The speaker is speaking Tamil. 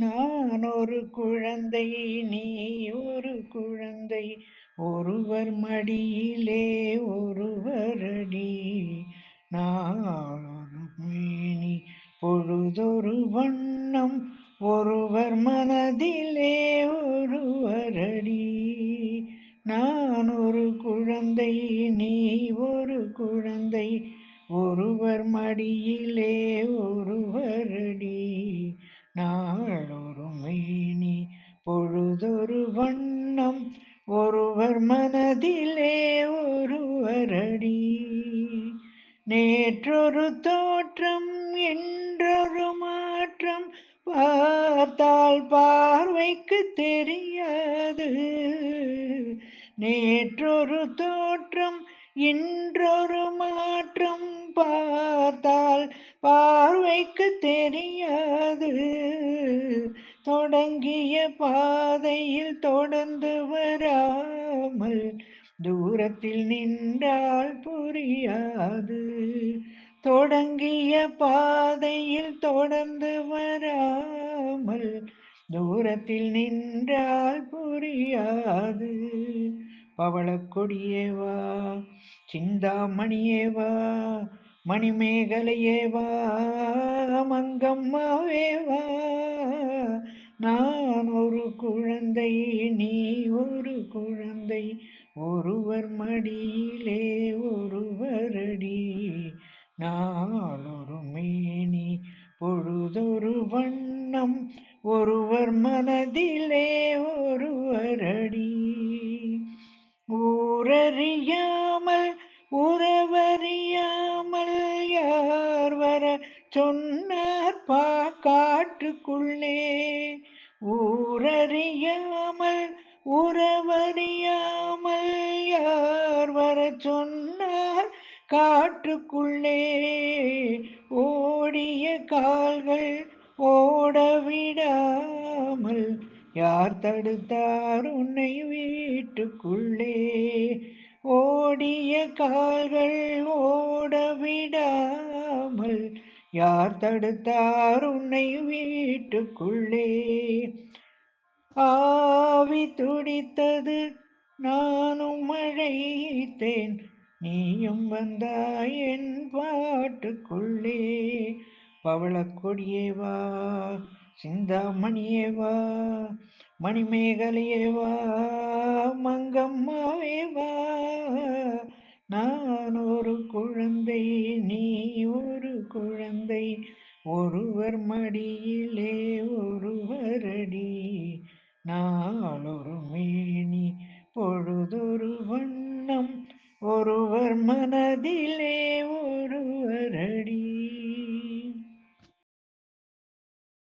நான் ஒரு குழந்தை நீ ஒரு குழந்தை ஒருவர் மடியிலே ஒருவரடி நான் ஒரு மேனி பொழுதொரு வண்ணம் ஒருவர் மனதிலே ஒருவர் அடி. நான் ஒரு குழந்தை நீ ஒரு குழந்தை ஒருவர் மடியிலே ஒருவர் அடி. நாளொரு மேனி பொழுதொரு வண்ணம் ஒருவர் மனதிலே ஒருவரடி. நேற்றொரு தோற்றம் என்றொரு மாற்றம் பார்த்தால் பார்வைக்கு தெரியாது. நேற்றொரு தோற்றம் இன்றொரு மாற்றம் பார்த்தால் பார்வைக்கு தெரியாது. தொடங்கிய பாதையில் தொடர்ந்து வராமல் தூரத்தில் நின்றால் புரியாது. தொடங்கிய பாதையில் தொடர்ந்து வராமல் தூரத்தில் நின்றால் புரியாது. பவளக்கொடியேவா சிந்தாமணியேவா மணிமேகலையேவா மங்கம்மாவேவா நான் ஒரு குழந்தை நீ ஒரு குழந்தை. ஒருவர் மடியிலே ஒருவரடி நாளொரு மேனி பொழுதொரு வண்ணம். ஒருவர் மனதிலே ஒருவரடி ஊரறியாமல் உறவறியாமல் சொன்னார் பா காட்டுக்குள்ளே ஊரறியாமல் உறவறியாமல் யார் வர சொன்னார்? காட்டுக்குள்ளே ஓடிய கால்கள் ஓடவிடாமல் யார் தடுத்தார் உன்னை வீட்டுக்குள்ளே? ஓடிய கால்கள் ஓடவிடாமல் யார் தடுத்தார் உன்னை வீட்டுக்குள்ளே? ஆவி துடித்தது நானும் மழைத்தேன் நீயும் வந்தாய் என் பாட்டுக்குள்ளே. பவளக்கொடியேவா சிந்தாமணியேவா மணிமேகலையேவா மங்கம்மாவேவா நான் ஒரு குழந்தை நீ ஒரு குழந்தை. ஒருவர் மடியிலே ஒருவரடி நாளொரு மேனி பொழுதொரு வண்ணம். ஒருவர் மனதிலே